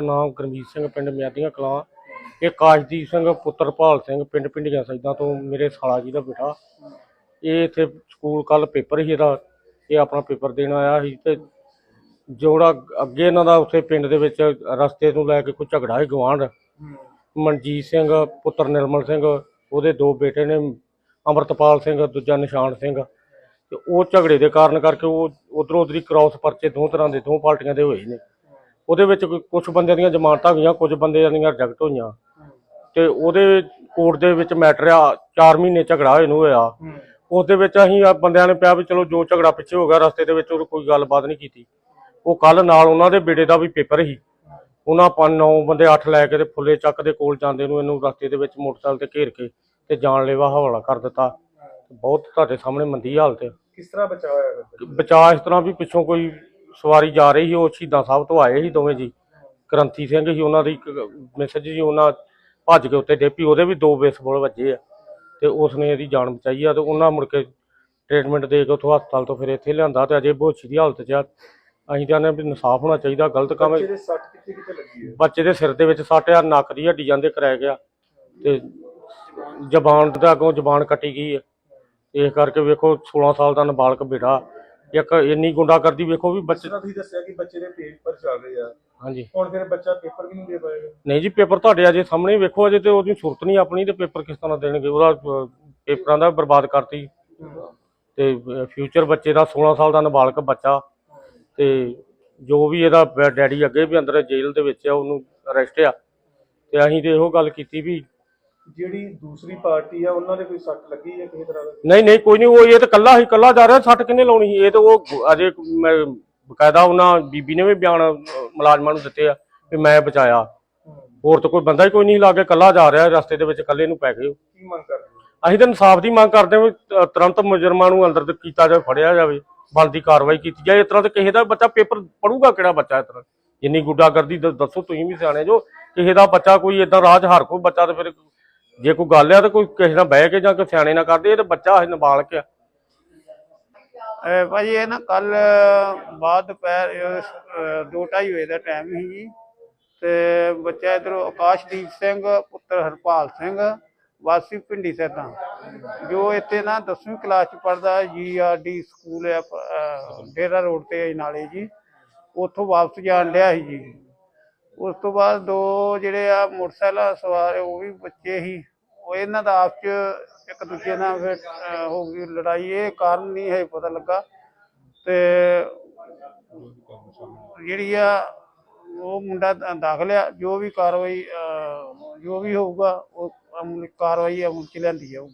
ਮੇਰਾ ਨਾਮ ਗੁਰਮੀਤ ਸਿੰਘ, ਪਿੰਡ ਮਿਆਦੀਆਂ ਕਲਾਂ। ਇਹ ਕਾਸ਼ਦੀਪ ਸਿੰਘ, ਪੁੱਤਰ ਭਾਲ ਸਿੰਘ, ਪਿੰਡ ਪਿੰਡੀਆਂ ਸੈਦਾਂ ਤੋਂ ਮੇਰੇ ਸਾਲਾ ਜੀ ਦਾ ਬੇਟਾ। ਇਹ ਇੱਥੇ ਸਕੂਲ ਕੱਲ ਪੇਪਰ ਸੀ ਇਹਦਾ। ਇਹ ਆਪਣਾ ਪੇਪਰ ਦੇਣ ਆਇਆ ਸੀ ਤੇ ਜਿਹੜਾ ਅੱਗੇ ਇਹਨਾਂ ਦਾ ਉੱਥੇ ਪਿੰਡ ਦੇ ਵਿੱਚ ਰਸਤੇ ਤੋਂ ਲੈ ਕੇ ਕੋਈ ਝਗੜਾ ਸੀ ਗਵਾਂਢ ਮਨਜੀਤ ਸਿੰਘ, ਪੁੱਤਰ ਨਿਰਮਲ ਸਿੰਘ, ਉਹਦੇ ਦੋ ਬੇਟੇ ਨੇ, ਅਮਰਤਪਾਲ ਸਿੰਘ, ਦੂਜਾ ਨਿਸ਼ਾਨ ਸਿੰਘ। ਤੇ ਉਹ ਝਗੜੇ ਦੇ ਕਾਰਨ ਕਰਕੇ ਉਹ ਉਧਰੋਂ ਉਧਰੀ ਕ੍ਰਾਸ ਪਰਚੇ ਦੋ ਤਰ੍ਹਾਂ ਦੇ, ਦੋ ਪਾਰਟੀਆਂ ਦੇ ਹੋਏ ਨੇ। ਉਹਦੇ ਵਿੱਚ ਕੁਝ ਬੰਦਿਆਂ ਦੀਆਂ ਜ਼ਮਾਨਤਾਂ ਹੋਈਆਂ ਕੁਝ ਬੰਦਿਆਂ ਦੀਆਂ ਰਿਜੈਕਟ ਹੋਈਆਂ। ਤੇ ਉਹਦੇ ਕੋਰਟ ਦੇ ਵਿੱਚ ਮੈਟਰ ਆ 4 ਮਹੀਨੇ ਝਗੜਾ ਹੋਏ ਨੂੰ ਹੋਇਆ। ਉਸ ਦੇ ਵਿੱਚ ਅਸੀਂ ਆ ਬੰਦਿਆਂ ਨੇ ਪਿਆ ਵੀ ਚਲੋ ਜੋ ਝਗੜਾ ਪਿੱਛੇ ਹੋ ਗਿਆ ਰਸਤੇ ਦੇ ਵਿੱਚ ਉਹ ਕੋਈ ਗੱਲਬਾਤ ਨਹੀਂ ਕੀਤੀ। ਉਹ ਕੱਲ ਨਾਲ ਉਹਨਾਂ ਦੇ ਬੇਟੇ ਦਾ ਵੀ ਪੇਪਰ ਸੀ। ਉਹਨਾਂ ਪੰਜ ਨੌ ਬੰਦੇ ਅੱਠ ਲੈ ਕੇ ਤੇ ਫੁੱਲੇ ਚੱਕ ਦੇ ਕੋਲ ਜਾਂਦੇ ਨੂੰ ਇਹਨੂੰ ਰਸਤੇ ਦੇ ਵਿੱਚ ਮੋਟਰਸਾਈਕਲ ਤੇ ਘੇਰ ਕੇ ਤੇ ਜਾਨਲੇਵਾ ਹਵਾਲਾ ਕਰ ਦਿੱਤਾ। ਬਹੁਤ ਤੁਹਾਡੇ ਸਾਹਮਣੇ ਮੰਦੀ ਹਾਲਤ ਹੈ ਕਿਸ ਤਰ੍ਹਾਂ ਬਚਾਅ ਹੋਇਆ? ਬਚਾਅ ਇਸ ਤਰ੍ਹਾਂ ਵੀ ਪਿੱਛੋਂ ਕੋਈ ਸਵਾਰੀ ਜਾ ਰਹੀ ਸੀ ਉਹ ਸ਼ਹੀਦਾਂ ਸਾਹਿਬ ਤੋਂ ਆਏ ਸੀ ਦੋਵੇਂ ਜੀ। ਕਰੰਤੀ ਸਿੰਘ ਸੀ ਉਹਨਾਂ ਦੀ ਮੈਸੇਜ ਜੀ ਉਹਨਾਂ ਭੱਜ ਕੇ ਉੱਤੇ ਡੇਪੀ ਉਹਦੇ ਵੀ ਦੋ ਬੇਸਬਾਲ ਵੱਜੇ ਆ। ਤੇ ਉਸਨੇ ਇਹਦੀ ਜਾਨ ਬਚਾਈ ਆ ਤੇ ਉਹਨਾਂ ਮੁੜ ਕੇ ਟ੍ਰੀਟਮੈਂਟ ਦੇ ਕੇ ਉੱਥੋਂ ਹਸਪਤਾਲ ਤੋਂ ਫਿਰ ਇੱਥੇ ਲਿਆਂਦਾ ਤੇ ਅਜੇ ਬੋਛੀ ਦੀ ਹਾਲਤ 'ਚ ਆ। ਅਸੀਂ ਕਹਿੰਦੇ ਵੀ ਇਨਸਾਫ ਹੋਣਾ ਚਾਹੀਦਾ ਗਲਤ ਕੰਮ ਬੱਚੇ ਦੇ ਸੱਟ ਕਿੱਥੇ ਕਿੱਥੇ ਲੱਗੀ ਹੈ ਬੱਚੇ ਦੇ ਸਿਰ ਦੇ ਵਿੱਚ ਸੱਟ ਆ ਨੱਕ ਦੀ ਹੱਡੀ ਜਾਂਦੇ ਕਰਾਇਆ ਗਿਆ। ਤੇ ਜ਼ਬਾਨ ਦਾ ਅੱਗੋਂ ਜ਼ਬਾਨ ਕੱਟੀ ਗਈ ਹੈ ਇਸ ਕਰਕੇ ਵੇਖੋ 16 ਸਾਲ ਦਾ ਨਾਬਾਲਗ ਬੇਟਾ। ਇੱਕ ਇੰਨੀ ਗੁੰਡਾਗਰਦੀ ਵੇਖੋ ਵੀ ਬੱਚੇ ਤੁਸੀਂ ਦੱਸਿਆ ਕਿ ਬੱਚੇ ਦੇ ਪੇਪਰ ਚੱਲ ਰਹੇ ਆ। ਹਾਂਜੀ। ਹੁਣ ਫਿਰ ਬੱਚਾ ਪੇਪਰ ਵੀ ਨਹੀਂ ਦੇ ਪਾਏਗਾ। ਨਹੀਂ ਜੀ ਪੇਪਰ ਤੁਹਾਡੇ ਅਜੇ ਸਾਹਮਣੇ ਵੇਖੋ ਅਜੇ ਤੇ ਉਹਦੀ ਸੁਰਤ ਨਹੀਂ ਆਪਣੀ ਤੇ ਪੇਪਰ ਕਿਸ ਤਰ੍ਹਾਂ ਦੇਣਗੇ। ਉਹਦਾ ਅਹ, ਪੇਪਰਾਂ ਦਾ ਬਰਬਾਦ ਕਰਤੀ। ਤੇ ਫਿਊਚਰ ਬੱਚੇ ਦਾ 16 ਸਾਲ ਦਾ ਨਾਬਾਲਗ ਬੱਚਾ। ਤੇ ਜੋ ਵੀ ਇਹਦਾ ਬ- ਡੈਡੀ ਅੱਗੇ ਵੀ ਅੰਦਰ ਜੇਲ੍ਹ ਦੇ ਵਿੱਚ ਆ ਉਹਨੂੰ ਅਰੈਸਟ ਆ। ਤੇ ਅਸੀਂ ਤੇ ਇਹੋ ਗੱਲ ਕੀਤੀ ਵੀ ਜਿਹੜੀ ਦੂਸਰੀ ਪਾਰਟੀ ਆ ਉਹਨਾਂ ਦੇ ਕੋਈ ਸੱਟ ਲੱਗੀ ਹੈ ਕਿਸੇ ਤਰ੍ਹਾਂ ਦਾ? ਨਹੀਂ ਨਹੀਂ ਕੋਈ ਨਹੀਂ ਉਹ ਇਹ ਤਾਂ ਕੱਲਾ ਹੀ ਕੱਲਾ ਜਾ ਰਿਹਾ ਸੱਟ ਕਿੰਨੇ ਲਾਉਣੀ ਸੀ? ਇਹ ਤਾਂ ਉਹ ਅਜੇ ਮੈਂ ਬਕਾਇਦਾ ਉਹਨਾਂ ਬੀਬੀ ਨੇ ਵੀ ਬਿਆਨ ਮੁਲਾਜ਼ਮਾਂ ਨੂੰ ਦਿੱਤੇ ਆ ਵੀ ਮੈਂ ਬਚਾਇਆ। ਹੋਰ ਤਾਂ ਕੋਈ ਬੰਦਾ ਹੀ ਕੋਈ ਨਹੀਂ ਲਾਗੇ ਕੱਲਾ ਜਾ ਰਿਹਾ ਰਸਤੇ ਦੇ ਵਿੱਚ ਕੱਲੇ ਨੂੰ ਪੈ ਗਏ। ਕੀ ਮੰਗ ਕਰਦੇ? ਅਸੀਂ ਤਾਂ ਇਨਸਾਫ ਦੀ ਮੰਗ ਕਰਦੇ ਹਾਂ ਵੀ ਤੁਰੰਤ ਮੁਜਰਮਾਂ ਨੂੰ ਅੰਦਰ ਤ- ਕੀਤਾ ਜਾਵੇ ਫੜਿਆ ਜਾਵੇ ਬਣਦੀ ਕਾਰਵਾਈ ਕੀਤੀ ਜਾਏ। ਇਸ ਤਰ੍ਹਾਂ ਤੇ ਕਿਸੇ ਦਾ ਬੱਚਾ ਪੇਪਰ ਪੜੂਗਾ ਕਿਹੜਾ ਬੱਚਾ ਇਸ ਤਰ੍ਹਾਂ? ਜਿੰਨੀ ਗੁੱਡਾਗਰਦੀ ਦੱਸੋ ਤੁਸੀਂ ਵੀ ਸਿਆਣੇ ਜੋ ਕਿਸੇ ਦਾ ਬੱਚਾ ਕੋਈ ਇਦਾਂ ਰਾਜ ਹਰ ਕੋਈ ਬੱਚਾ ਤੇ ਫਿਰ ਜੇ ਕੋਈ ਗੱਲ ਆ ਤਾਂ ਕੋਈ ਕਿਸੇ ਨਾਲ ਬਹਿ ਕੇ ਜਾਂ ਕੋਈ ਸਿਆਣੇ ਨਾਲ ਕਰਦੇ ਇਹ ਤਾਂ ਬੱਚਾ ਹੈ ਨਾਬਾਲਗ ਆ। ਅਹ ਭਾਜੀ ਇਹ ਨਾ ਕੱਲ ਬਾਅਦ ਦੁਪਹਿਰ ਅਹ, ਦੋ ਢਾਈ ਵਜੇ ਦਾ ਟਾਈਮ ਸੀ ਜੀ। ਤੇ ਬੱਚਾ ਇਧਰੋਂ ਆਕਾਸ਼ਦੀਪ ਸਿੰਘ ਪੁੱਤਰ ਹਰਪਾਲ ਸਿੰਘ ਵਾਸੀ ਪਿੰਡੀ ਸੈਦਾਂ। ਜੋ ਇੱਥੇ ਨਾ 10ਵੀਂ ਕਲਾਸ ਚ ਪੜਦਾ ਜੀਆਰਡੀ ਸਕੂਲ ਹੈ ਅਹ, ਡੇਰਾ ਰੋਡ ਤੇ ਨਾਲੇ ਜੀ ਉੱਥੋਂ ਵਾਪਸ ਜਾਣ ਡਿਆ ਸੀ ਜੀ। ਉਸ ਤੋਂ ਬਾਅਦ ਦੋ ਜਿਹੜੇ ਆ ਮੋਟਰਸਾਈਕਲ ਸਵਾਰ ਉਹ ਵੀ ਬੱਚੇ ਸੀ ਉਹ ਇਹਨਾਂ ਦਾ ਆਪਸ ਚ ਇੱਕ ਦੂਜੇ ਨਾਲ ਫਿਰ ਅਹ, ਹੋ ਗਈ ਲੜਾਈ। ਇਹ ਕਾਰਨ ਨਹੀਂ ਹੈ ਪਤਾ ਲੱਗਾ। ਤੇ ਜਿਹੜੀ ਆ ਉਹ ਮੁੰਡਾ ਦ- ਦਾਖਲ ਆ। ਜੋ ਵੀ ਕਾਰਵਾਈ ਅਹ, ਜੋ ਵੀ ਹੋਊਗਾ ਉਹ ਅਮਲ ਕਾਰਵਾਈ ਅਮਲ ਚ ਲਿਆਂਦੀ ਜਾਊਗੀ।